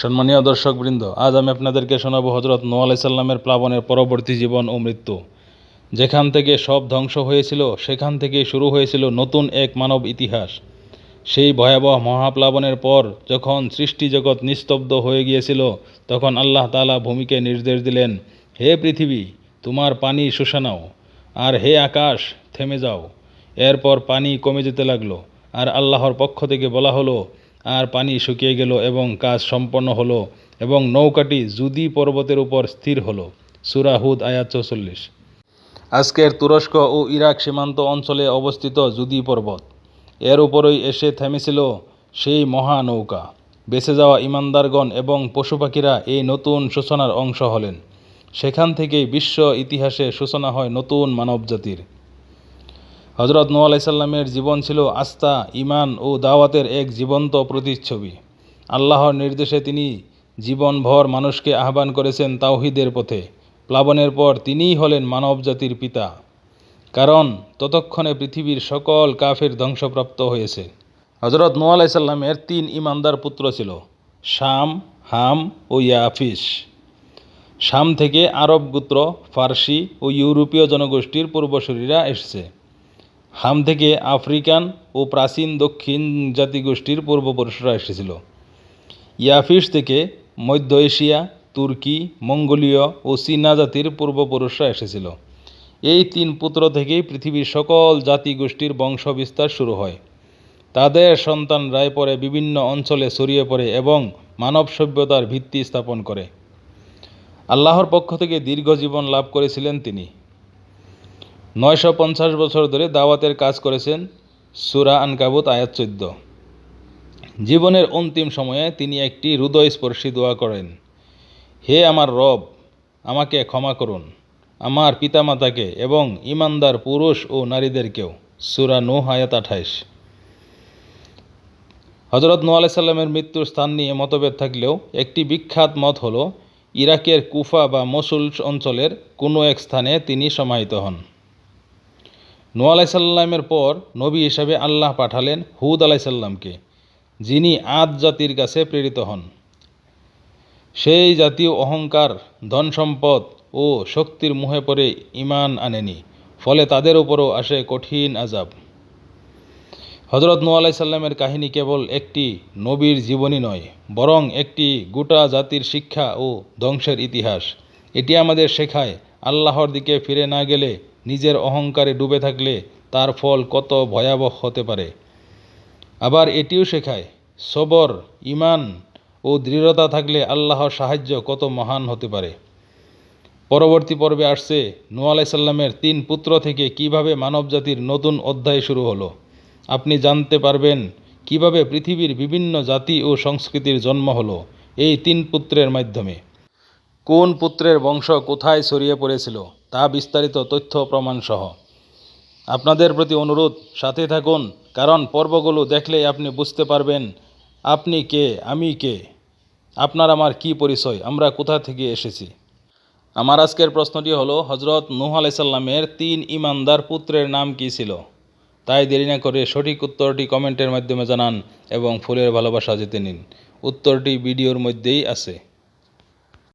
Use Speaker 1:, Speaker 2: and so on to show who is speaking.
Speaker 1: সম্মানীয় দর্শকবৃন্দ, আজ আমি আপনাদেরকে শোনাবো হজরত নোয়া আলাইসাল্লামের প্লাবনের পরবর্তী জীবন ও মৃত্যু। যেখান থেকে সব ধ্বংস হয়েছিল, সেখান থেকে শুরু হয়েছিল নতুন এক মানব ইতিহাস। সেই ভয়াবহ মহাপ্লাবনের পর যখন সৃষ্টি জগৎ নিস্তব্ধ হয়ে গিয়েছিল, তখন আল্লাহ তাআলা ভূমিকে নির্দেশ দিলেন, হে পৃথিবী, তোমার পানি শুষে আর হে আকাশ, থেমে যাও। এরপর পানি কমে যেতে লাগল, আর আল্লাহর পক্ষ থেকে বলা হলো আর পানি শুকিয়ে গেল এবং কাজ সম্পন্ন হলো এবং নৌকাটি জুদি পর্বতের উপর স্থির হলো। সুরাহুদ আয়াত চৌচল্লিশ। আজকের তুরস্ক ও ইরাক সীমান্ত অঞ্চলে অবস্থিত জুদি পর্বত। এর উপরই এসে থেমেছিল সেই মহা নৌকা। বেঁচে যাওয়া ইমানদারগণ এবং পশু পাখিরা এই নতুন সূচনার অংশ হলেন। সেখান থেকেই বিশ্ব ইতিহাসে সূচনা হয় নতুন মানবজাতির। হজরত নূহ আলাইসাল্লামের জীবন ছিল আস্থা ইমান ও দাওয়াতের এক জীবন্ত প্রতিচ্ছবি। আল্লাহর নির্দেশে তিনি জীবনভর মানুষকে আহ্বান করেছেন তাওহিদের পথে। প্লাবনের পর তিনিই হলেন মানবজাতির পিতা। কারণ ততক্ষণে পৃথিবীর সকল কাফের ধ্বংসপ্রাপ্ত হয়েছে। হজরত নূহ আলাইসাল্লামের তিন ইমানদার পুত্র ছিল, শাম, হাম ও ইয়াফিস। শাম থেকে আরব গোত্র, ফার্সি ও ইউরোপীয় জনগোষ্ঠীর পূর্বসূরীরা এসেছে। হাম থেকে আফ্রিকান ও প্রাচীন দক্ষিণ জাতিগোষ্ঠীর পূর্বপুরুষরা এসেছিল। ইয়াফিস থেকে মধ্য এশিয়া, তুর্কি, মঙ্গোলীয় ও চীনা জাতির পূর্বপুরুষরা এসেছিল। এই তিন পুত্র থেকেই পৃথিবীর সকল জাতিগোষ্ঠীর বংশবিস্তার শুরু হয়। তাদের সন্তানরাই পরে বিভিন্ন অঞ্চলে ছড়িয়ে পড়ে এবং মানব সভ্যতার ভিত্তি স্থাপন করে। আল্লাহর পক্ষ থেকে দীর্ঘ জীবন লাভ করেছিলেন তিনি। নয়শো পঞ্চাশ বছর ধরে দাওয়াতের কাজ করেছেন সুরা আনকাবুত আয়াত চোদ্দ। জীবনের অন্তিম সময়ে তিনি একটি হৃদয়স্পর্শী দোয়া করেন, হে আমার রব, আমাকে ক্ষমা করুন, আমার পিতামাতাকে এবং ইমানদার পুরুষ ও নারীদেরকেও। সুরা নূহ আয়াত আঠাইশ। হজরত নূ আলাইসাল্লামের মৃত্যুর স্থান নিয়ে মতভেদ থাকলেও একটি বিখ্যাত মত হল, ইরাকের কুফা বা মসুল অঞ্চলের কোনো এক স্থানে তিনি সমাহিত হন। নূ আলাইসাল্লামের পর নবী হিসাবে আল্লাহ পাঠালেন হুদ আলাইসাল্লামকে যিনি আদ জাতির কাছে প্রেরিত হন। সেই জাতীয় অহংকার, ধন সম্পদ ও শক্তির মুহে পড়ে ইমান আনেনি, ফলে তাদের উপরও আসে কঠিন আজাব হজরত নূ আলাইসাল্লামের কাহিনী কেবল একটি নবীর জীবনী নয়, বরং একটি গোটা জাতির শিক্ষা ও ধ্বংসের ইতিহাস। এটি আমাদের শেখায়, আল্লাহর দিকে ফিরে না গেলে নিজের অহংকারে ডুবে থাকলে তার ফল কত ভয়াবহ হতে পারে। আবার এটিও শেখায়, সবর ইমান ও দৃঢ়তা থাকলে আল্লাহর সাহায্য কত মহান হতে পারে। পরবর্তী পর্বে আসছে নূ আলাইসাল্লামের তিন পুত্র থেকে কীভাবে মানবজাতির নতুন অধ্যায় শুরু হলো। আপনি জানতে পারবেন কীভাবে পৃথিবীর বিভিন্ন জাতি ও সংস্কৃতির জন্ম হলো এই তিন পুত্রের মাধ্যমে। কোন পুত্রের বংশ কোথায় ছড়িয়ে পড়েছিল? তা বিস্তারিত তথ্য প্রমাণ সহ আপনাদের প্রতি অনুরোধ, সাথে থাকুন, কারণ পর্বগুলো দেখলেই আপনি বুঝতে পারবেন, আপনি কে, আমি কে, আপনার আমার কি পরিচয়, আমরা কোথা থেকে এসেছি। আমার আজকের প্রশ্নটি হলো হজরত নূহ আলাইসাল্লামের তিন ইমানদার পুত্রের নাম কি ছিল? তাই দেরি না করে সঠিক উত্তরটি কমেন্টের মাধ্যমে জানান এবং ফুলের ভালোবাসা জিতে নিন। উত্তরটি ভিডিওর মধ্যেই আছে।